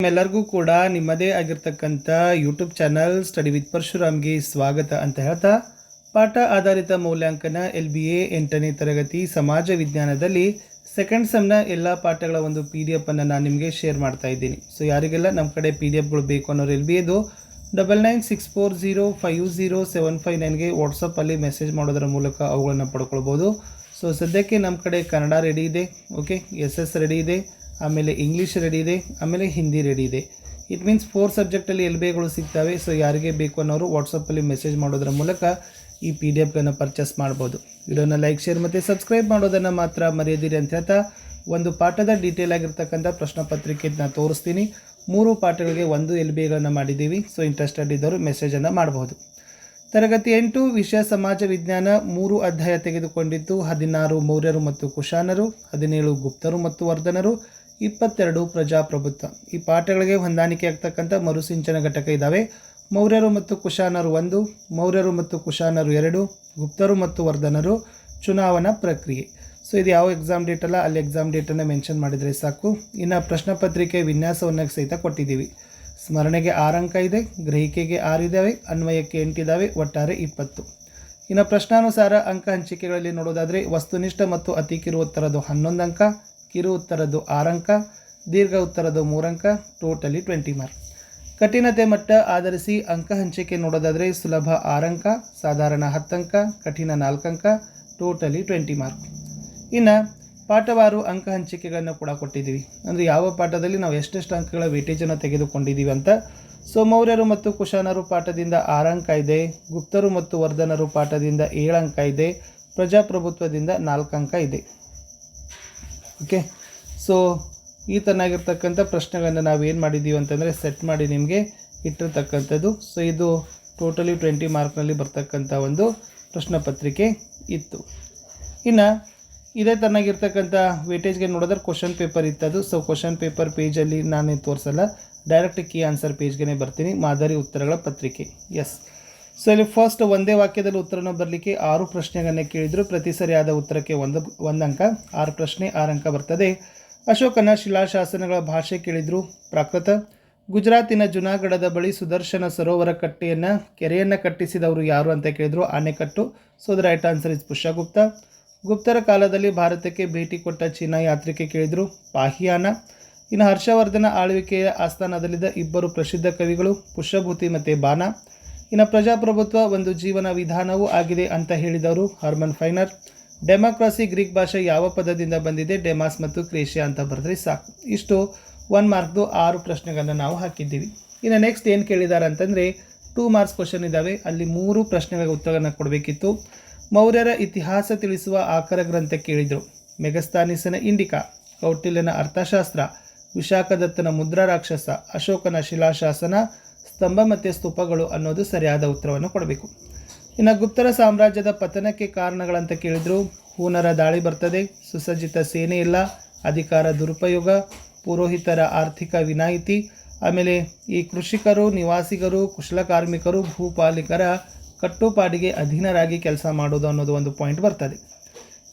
ನಿಮ್ಮೆಲ್ಲರಿಗೂ ಕೂಡ ನಿಮ್ಮದೇ ಆಗಿರ್ತಕ್ಕಂಥ ಯೂಟ್ಯೂಬ್ ಚಾನಲ್ ಸ್ಟಡಿ ವಿತ್ ಪರಶುರಾಮ್ಗೆ ಸ್ವಾಗತ ಅಂತ ಹೇಳ್ತಾ, ಪಾಠ ಆಧಾರಿತ ಮೌಲ್ಯಾಂಕನ ಎಲ್ ಬಿ ಎ ಎಂಟನೇ ತರಗತಿ ಸಮಾಜ ವಿಜ್ಞಾನದಲ್ಲಿ ಸೆಕೆಂಡ್ ಸೆಮ್ನ ಎಲ್ಲ ಪಾಠಗಳ ಒಂದು ಪಿ ಡಿ ಎಫನ್ನು ನಾನು ನಿಮಗೆ ಶೇರ್ ಮಾಡ್ತಾ ಇದ್ದೀನಿ. ಸೊ ಯಾರಿಗೆಲ್ಲ ನಮ್ಮ ಕಡೆ ಪಿ ಡಿ ಎಫ್ಗಳು ಬೇಕು ಅನ್ನೋರು ಎಲ್ ಬಿ ಎದು double nine six four zero five zero seven five ನೈನ್ಗೆ ವಾಟ್ಸಪ್ಪಲ್ಲಿ ಮೆಸೇಜ್ ಮಾಡೋದರ ಮೂಲಕ ಅವುಗಳನ್ನು ಪಡ್ಕೊಳ್ಬೋದು. ಸೊ ಸದ್ಯಕ್ಕೆ ನಮ್ಮ ಕಡೆ ಕನ್ನಡ ರೆಡಿ ಇದೆ ಓಕೆ ಎಸ್ ಎಸ್ ರೆಡಿ ಇದೆ. ಆಮೇಲೆ ಇಂಗ್ಲೀಷ್ ರೆಡಿ ಇದೆ, ಆಮೇಲೆ ಹಿಂದಿ ರೆಡಿ ಇದೆ. ಇಟ್ ಮೀನ್ಸ್ ಫೋರ್ ಸಬ್ಜೆಕ್ಟಲ್ಲಿ ಎಲ್ ಬೇಗಳು ಸಿಗ್ತವೆ ಸೊ ಯಾರಿಗೆ ಬೇಕು ಅನ್ನೋರು ವಾಟ್ಸಪ್ಪಲ್ಲಿ ಮೆಸೇಜ್ ಮಾಡೋದರ ಮೂಲಕ ಈ ಪಿ ಡಿ ಎಫ್ಗಳನ್ನು ಪರ್ಚೇಸ್ ಮಾಡ್ಬೋದು. ವಿಡಿಯೋನ ಲೈಕ್ ಶೇರ್ ಮತ್ತು ಸಬ್ಸ್ಕ್ರೈಬ್ ಮಾಡೋದನ್ನು ಮಾತ್ರ ಮರೆಯದಿರಿ ಅಂತ ಹೇಳ್ತಾ ಒಂದು ಪಾಠದ ಡೀಟೇಲ್ ಆಗಿರ್ತಕ್ಕಂಥ ಪ್ರಶ್ನೆ ಪತ್ರಿಕೆ ನಾನು ತೋರಿಸ್ತೀನಿ. ಮೂರು ಪಾಠಗಳಿಗೆ ಒಂದು ಎಲ್ ಬಿಗಳನ್ನು ಮಾಡಿದ್ದೀವಿ ಸೊ ಇಂಟ್ರೆಸ್ಟೆಡ್ ಇದ್ದವರು ಮೆಸೇಜನ್ನು ಮಾಡಬಹುದು ತರಗತಿ ಎಂಟು, ವಿಷಯ, ಸಮಾಜ, ವಿಜ್ಞಾನ ಮೂರು ಅಧ್ಯಾಯ ತೆಗೆದುಕೊಂಡಿದ್ದು, ಹದಿನಾರು ಮೌರ್ಯರು ಮತ್ತು ಕುಶಾನರು, ಹದಿನೇಳು ಗುಪ್ತರು ಮತ್ತು ವರ್ಧನರು ಇಪ್ಪತ್ತೆರಡು ಪ್ರಜಾಪ್ರಭುತ್ವ. ಈ ಪಾಠಗಳಿಗೆ ಹೊಂದಾಣಿಕೆ ಆಗ್ತಕ್ಕಂಥ ಮರುಸಿಂಚನ ಘಟಕ ಇದ್ದಾವೆ ಮೌರ್ಯರು ಮತ್ತು ಕುಶಾನರು ಒಂದು, ಮೌರ್ಯರು ಮತ್ತು ಕುಶಾನರು ಎರಡು, ಗುಪ್ತರು ಮತ್ತು ವರ್ಧನರು ಚುನಾವಣಾ ಪ್ರಕ್ರಿಯೆ. ಸೊ, ಇದು ಯಾವ ಎಕ್ಸಾಮ್ ಡೇಟ್ ಅಲ್ಲ, ಅಲ್ಲಿ ಎಕ್ಸಾಮ್ ಡೇಟನ್ನು ಮೆನ್ಷನ್ ಮಾಡಿದರೆ ಸಾಕು. ಇನ್ನು ಪ್ರಶ್ನೆ ಪತ್ರಿಕೆ ವಿನ್ಯಾಸವನ್ನು ಸಹಿತ ಕೊಟ್ಟಿದ್ದೀವಿ. ಸ್ಮರಣೆಗೆ ಆರು ಅಂಕ ಇದೆ, ಗ್ರಹಿಕೆಗೆ ಆರು ಇದ್ದಾವೆ ಅನ್ವಯಕ್ಕೆ ಎಂಟಿದ್ದಾವೆ ಒಟ್ಟಾರೆ ಇಪ್ಪತ್ತು. ಇನ್ನು ಪ್ರಶ್ನಾನುಸಾರ ಅಂಕ ಹಂಚಿಕೆಗಳಲ್ಲಿ ನೋಡೋದಾದರೆ ವಸ್ತುನಿಷ್ಠ ಮತ್ತು ಅತಿ ಕಿರು ಉತ್ತರದ್ದು ಹನ್ನೊಂದು ಅಂಕ ಕಿರು ಉತ್ತರದ್ದು ಆರಂಕ, ದೀರ್ಘ ಉತ್ತರದ್ದು ಮೂರಂಕ, ಟೋಟಲಿ ಟ್ವೆಂಟಿ ಮಾರ್ಕ್. ಕಠಿಣತೆ ಮಟ್ಟ ಆಧರಿಸಿ ಅಂಕ ಹಂಚಿಕೆ ನೋಡೋದಾದರೆ ಸುಲಭ ಆರಂಕ, ಸಾಧಾರಣ ಹತ್ತಂಕ, ಕಠಿಣ ನಾಲ್ಕಂಕ, ಟೋಟಲಿ ಟ್ವೆಂಟಿ ಮಾರ್ಕ್. ಇನ್ನು ಪಾಠವಾರು ಅಂಕ ಹಂಚಿಕೆಗಳನ್ನು ಕೂಡ ಕೊಟ್ಟಿದ್ದೀವಿ. ಅಂದರೆ ಯಾವ ಪಾಠದಲ್ಲಿ ನಾವು ಎಷ್ಟೆಷ್ಟು ಅಂಕಗಳ ವೇಟೇಜನ್ನು ತೆಗೆದುಕೊಂಡಿದ್ದೀವಿ ಅಂತ ಸೊ ಮೌರ್ಯರು ಮತ್ತು ಕುಶಾನರು ಪಾಠದಿಂದ ಆರಂಕ ಇದೆ, ಗುಪ್ತರು ಮತ್ತು ವರ್ಧನರು ಪಾಠದಿಂದ ಏಳು ಅಂಕ ಇದೆ, ಪ್ರಜಾಪ್ರಭುತ್ವದಿಂದ ನಾಲ್ಕು ಅಂಕ ಇದೆ. ಓಕೆ ಸೊ ಈ ತನ್ನಾಗಿರ್ತಕ್ಕಂಥ ಪ್ರಶ್ನೆಗಳನ್ನು ನಾವು ಏನು ಮಾಡಿದ್ದೀವಿ ಅಂತಂದರೆ ಸೆಟ್ ಮಾಡಿ ನಿಮಗೆ ಇಟ್ಟಿರ್ತಕ್ಕಂಥದ್ದು. ಸೊ ಇದು ಟೋಟಲಿ ಟ್ವೆಂಟಿ ಮಾರ್ಕ್ನಲ್ಲಿ ಬರ್ತಕ್ಕಂಥ ಒಂದು ಪ್ರಶ್ನೆ ಪತ್ರಿಕೆ ಇತ್ತು. ಇನ್ನು, ಇದೇ ತನ್ನಾಗಿರ್ತಕ್ಕಂಥ ವೇಟೇಜ್ಗೆ ನೋಡಿದ್ರೆ ಕ್ವಶನ್ ಪೇಪರ್ ಇತ್ತದು. ಸೊ ಕ್ವಶನ್ ಪೇಪರ್ ಪೇಜಲ್ಲಿ ನಾನೇ ತೋರಿಸಲ್ಲ ಡೈರೆಕ್ಟ್ ಕೀ ಆನ್ಸರ್ ಪೇಜ್ಗೆ ಬರ್ತೀನಿ. ಮಾದರಿ ಉತ್ತರಗಳ ಪತ್ರಿಕೆ. ಎಸ್ ಸೊ ಇಲ್ಲಿ ಫಸ್ಟ್ ಒಂದೇ ವಾಕ್ಯದಲ್ಲಿ ಉತ್ತರನ ಬರಲಿಕ್ಕೆ ಆರು ಪ್ರಶ್ನೆಗಳನ್ನ ಕೇಳಿದರು. ಪ್ರತಿ ಸರಿಯಾದ ಉತ್ತರಕ್ಕೆ ಒಂದು ಒಂದು ಅಂಕ, ಆರು ಪ್ರಶ್ನೆ, ಆರು ಅಂಕ ಬರ್ತದೆ. ಅಶೋಕನ ಶಿಲಾಶಾಸನಗಳ ಭಾಷೆ ಕೇಳಿದರು. ಪ್ರಾಕೃತ. ಗುಜರಾತಿನ ಜುನಾಗಢದ ಬಳಿ ಸುದರ್ಶನ ಸರೋವರ ಕಟ್ಟೆಯನ್ನು, ಕೆರೆಯನ್ನು ಕಟ್ಟಿಸಿದವರು ಯಾರು ಅಂತ ಕೇಳಿದರು. ಆನೆಕಟ್ಟು. So the right answer is Pushyagupta ಗುಪ್ತರ ಕಾಲದಲ್ಲಿ ಭಾರತಕ್ಕೆ ಭೇಟಿ ಕೊಟ್ಟ ಚೀನಾ ಯಾತ್ರಿಕೆ ಕೇಳಿದರು. ಪಾಹಿಯಾನ. ಇನ್ನು ಹರ್ಷವರ್ಧನ ಆಳ್ವಿಕೆಯ ಆಸ್ಥಾನದಲ್ಲಿದ್ದ ಇಬ್ಬರು ಪ್ರಸಿದ್ಧ ಕವಿಗಳು ಪುಷ್ಯಭೂತಿ ಮತ್ತು ಬಾನ. ಇನ್ನು ಪ್ರಜಾಪ್ರಭುತ್ವ ಒಂದು ಜೀವನ ವಿಧಾನವೂ ಆಗಿದೆ ಅಂತ ಹೇಳಿದವರು ಹರ್ಮನ್ ಫೈನರ್ ಡೆಮಾಕ್ರಸಿ ಗ್ರೀಕ್ ಭಾಷೆ ಯಾವ ಪದದಿಂದ ಬಂದಿದೆ? ಡೆಮಾಸ್ ಮತ್ತು ಕ್ರೇಷಿಯಾ ಅಂತ ಬರೆದ್ರೆ ಸಾಕು. ಇಷ್ಟು. ಒನ್ ಮಾರ್ಕ್ದು ಆರು ಪ್ರಶ್ನೆಗಳನ್ನು ನಾವು ಹಾಕಿದ್ದೀವಿ. ಇನ್ನು ನೆಕ್ಸ್ಟ್ ಏನು ಕೇಳಿದ್ದಾರೆ ಅಂತಂದರೆ ಟೂ ಮಾರ್ಕ್ಸ್ ಕ್ವಶನ್ ಇದ್ದಾವೆ ಅಲ್ಲಿ ಮೂರು ಪ್ರಶ್ನೆಗಳ ಉತ್ತರಗಳನ್ನು ಕೊಡಬೇಕಿತ್ತು. ಮೌರ್ಯರ ಇತಿಹಾಸ ತಿಳಿಸುವ ಆಕರ ಗ್ರಂಥ ಕೇಳಿದರು. ಮೆಗಸ್ತಾನಿಸನ ಇಂಡಿಕಾ, ಕೌಟಿಲ್ಯನ ಅರ್ಥಶಾಸ್ತ್ರ, ವಿಶಾಖದತ್ತನ ಮುದ್ರಾ ರಾಕ್ಷಸ, ಅಶೋಕನ ಶಿಲಾಶಾಸನ ಸ್ತಂಭ ಮತ್ತು ಸ್ತೂಪಗಳು ಅನ್ನೋದು ಸರಿಯಾದ ಉತ್ತರವನ್ನು ಕೊಡಬೇಕು. ಇನ್ನು ಗುಪ್ತರ ಸಾಮ್ರಾಜ್ಯದ ಪತನಕ್ಕೆ ಕಾರಣಗಳಂತ ಕೇಳಿದ್ರು. ಹೂನರ ದಾಳಿ ಬರ್ತದೆ, ಸುಸಜ್ಜಿತ ಸೇನೆ ಇಲ್ಲ, ಅಧಿಕಾರ ದುರುಪಯೋಗ, ಪುರೋಹಿತರ ಆರ್ಥಿಕ ವಿನಾಯಿತಿ, ಆಮೇಲೆ ಈ ಕೃಷಿಕರು, ನಿವಾಸಿಗರು ಕುಶಲಕಾರ್ಮಿಕರು ಭೂಪಾಲಿಕರ ಕಟ್ಟುಪಾಡಿಗೆ ಅಧೀನರಾಗಿ ಕೆಲಸ ಮಾಡೋದು ಅನ್ನೋದು ಒಂದು ಪಾಯಿಂಟ್ ಬರ್ತದೆ.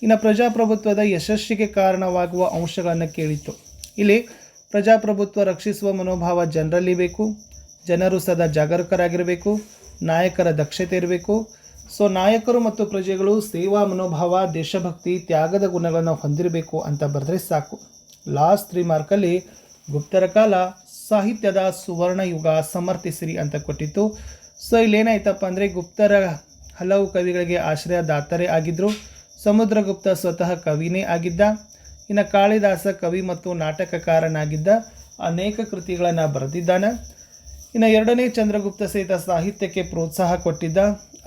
ಇನ್ನು ಪ್ರಜಾಪ್ರಭುತ್ವದ ಯಶಸ್ಸಿಗೆ ಕಾರಣವಾಗುವ ಅಂಶಗಳನ್ನು ಕೇಳಿತ್ತು. ಇಲ್ಲಿ ಪ್ರಜಾಪ್ರಭುತ್ವ ರಕ್ಷಿಸುವ ಮನೋಭಾವ ಜನರಲ್ಲಿ ಬೇಕು. ಜನರು ಸದಾ ಜಾಗರೂಕರಾಗಿರಬೇಕು, ನಾಯಕರ ದಕ್ಷತೆ ಇರಬೇಕು. ಸೊ, ನಾಯಕರು ಮತ್ತು ಪ್ರಜೆಗಳು ಸೇವಾ, ಮನೋಭಾವ, ದೇಶಭಕ್ತಿ, ತ್ಯಾಗದ ಗುಣಗಳನ್ನು ಹೊಂದಿರಬೇಕು ಅಂತ ಬರೆದ್ರೆ ಸಾಕು. ಲಾಸ್ಟ್ ತ್ರೀ ಮಾರ್ಕಲ್ಲಿ ಗುಪ್ತರ ಕಾಲ, ಸಾಹಿತ್ಯದ ಸುವರ್ಣ ಯುಗ, ಸಮರ್ಥಿಸಿರಿ ಅಂತ ಕೊಟ್ಟಿತ್ತು. ಸೊ ಇಲ್ಲೇನಾಯ್ತಪ್ಪ ಅಂದರೆ, ಗುಪ್ತರ ಹಲವು ಕವಿಗಳಿಗೆ ಆಶ್ರಯದಾತರೇ ಆಗಿದ್ದರು ಸಮುದ್ರಗುಪ್ತ ಸ್ವತಃ ಕವಿನೇ ಆಗಿದ್ದ. ಇನ್ನು ಕಾಳಿದಾಸ ಕವಿ ಮತ್ತು ನಾಟಕಕಾರನಾಗಿದ್ದ. ಅನೇಕ ಕೃತಿಗಳನ್ನು ಬರೆದಿದ್ದಾನೆ. ಇನ್ನು ಎರಡನೇ ಚಂದ್ರಗುಪ್ತ ಸಹಿತ ಸಾಹಿತ್ಯಕ್ಕೆ ಪ್ರೋತ್ಸಾಹ ಕೊಟ್ಟಿದ್ದ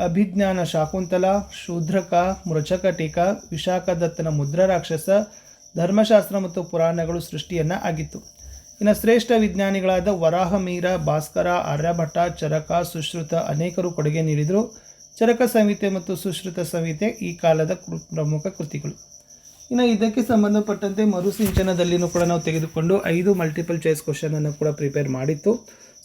ಅಭಿಜ್ಞಾನ ಶಾಕುಂತಲ, ಶೂದ್ರಕ ಮೃಚಕ ಟೀಕಾ ವಿಶಾಖದತ್ತನ ಮುದ್ರಾರಾಕ್ಷಸ ಧರ್ಮಶಾಸ್ತ್ರ ಮತ್ತು ಪುರಾಣಗಳು ಸೃಷ್ಟಿಯನ್ನು ಆಗಿತ್ತು. ಇನ್ನು ಶ್ರೇಷ್ಠ ವಿಜ್ಞಾನಿಗಳಾದ ವರಾಹಮೀರ, ಭಾಸ್ಕರ, ಆರ್ಯಭಟ್ಟ, ಚರಕ, ಸುಶ್ರುತ ಅನೇಕರು ಕೊಡುಗೆ ನೀಡಿದರು. ಚರಕ ಸಂಹಿತೆ ಮತ್ತು ಸುಶ್ರುತ ಸಂಹಿತೆ ಈ ಕಾಲದ ಪ್ರಮುಖ ಕೃತಿಗಳು. ಇನ್ನು ಇದಕ್ಕೆ ಸಂಬಂಧಪಟ್ಟಂತೆ ಮರುಸಿಂಚನದಲ್ಲಿನೂ ಕೂಡ ನಾವು ತೆಗೆದುಕೊಂಡು ಐದು ಮಲ್ಟಿಪಲ್ ಚಾಯ್ಸ್ ಕ್ವಶನನ್ನು ಕೂಡ ಪ್ರಿಪೇರ್ ಮಾಡಿತ್ತು.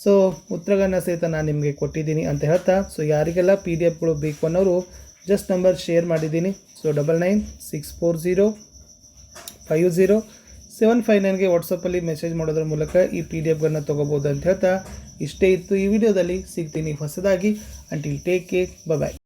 ಸೊ ಉತ್ತರಗಳನ್ನ ಸಹಿತ ನಾನು ನಿಮಗೆ ಕೊಟ್ಟಿದ್ದೀನಿ ಅಂತ ಹೇಳ್ತಾ ಸೊ ಯಾರಿಗೆಲ್ಲ ಪಿ ಡಿ ಎಫ್ಗಳು ಬೇಕು ಅನ್ನೋರು ಜಸ್ಟ್ ನಂಬರ್ ಶೇರ್ ಮಾಡಿದ್ದೀನಿ. So double nine six four zero five zero seven five ನೈನ್ಗೆ ವಾಟ್ಸಪ್ಪಲ್ಲಿ ಮೆಸೇಜ್ ಮಾಡೋದ್ರ ಮೂಲಕ ಈ ಪಿ ಡಿ ಎಫ್ಗಳನ್ನ ತೊಗೋಬೋದು ಅಂತ ಹೇಳ್ತಾ, ಇಷ್ಟೇ ಇತ್ತು ಈ ವಿಡಿಯೋದಲ್ಲಿ. ಸಿಗ್ತೀನಿ ಹೊಸದಾಗಿ. ಅಂಟಿಲ್ ಟೇಕ್ ಕೇಕ್ ಬಾಯ್